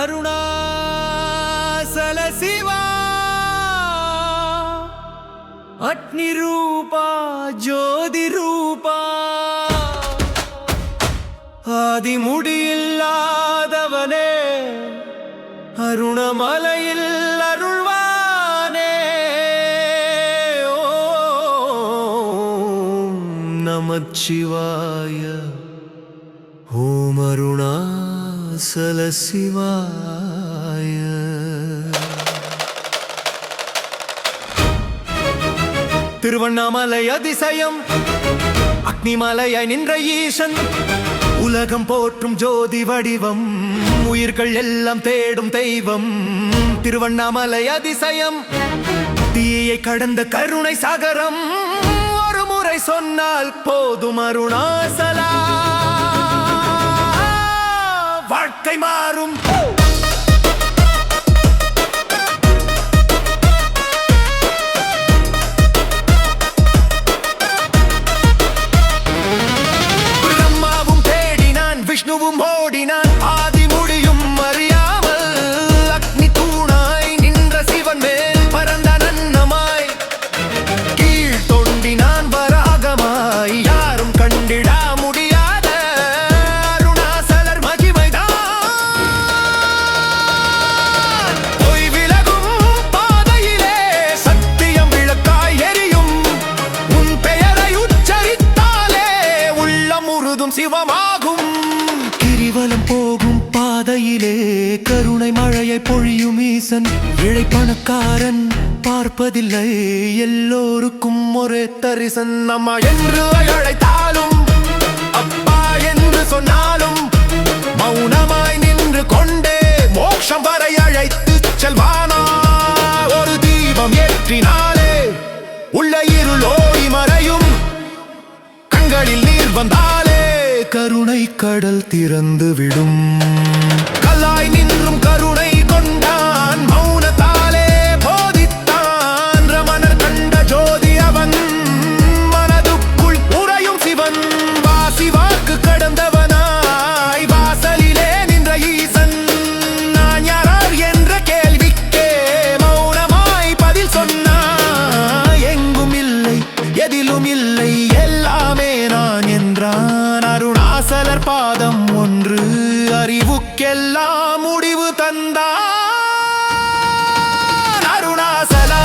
அருணாசல சிவா. அக்னிரூபா ஜோதிரூபா. ஆதிமுடியில்லாதவனே அருணமலையில் அருள்வானே நமச்சிவாய. ஓம் அருணாசல சிவாய. திருவண்ணாமலை அதிசயம் அக்னிமலையாய் நின்ற ஈசன் உலகம் போற்றும் ஜோதி வடிவம் உயிர்கள் எல்லாம் தேடும் தெய்வம். திருவண்ணாமலை அதிசயம் தீயை கடந்த கருணை சாகரம். ஒரு முறை சொன்னால் போதும் அருணாசலா. வாழ்க்கை மாறும். உள்ளம் சிவமாகும். கிரிவலம் போகும் பாதையிலே கருணை மழையை பொழியும் ஈசன் இழை பணக்காரன் பார்ப்பதில்லை எல்லோருக்கும் ஒரே தரிசன் நம்ம என்று அழைத்தார். கருணை கடல் திறந்து விடும். கல்லாய் நின்றும் கருணை கொண்டான். மௌனத்தாலே போதித்தான். ரமணர் கண்ட ஜோதி அவன். மனதுக்குள் உறையும் சிவன். வாசி வாக்கு கடந்தவனாய் மலர் பாதம் ஒன்று அறிவுக்கெல்லாம் முடிவு தந்தான். அருணாசலா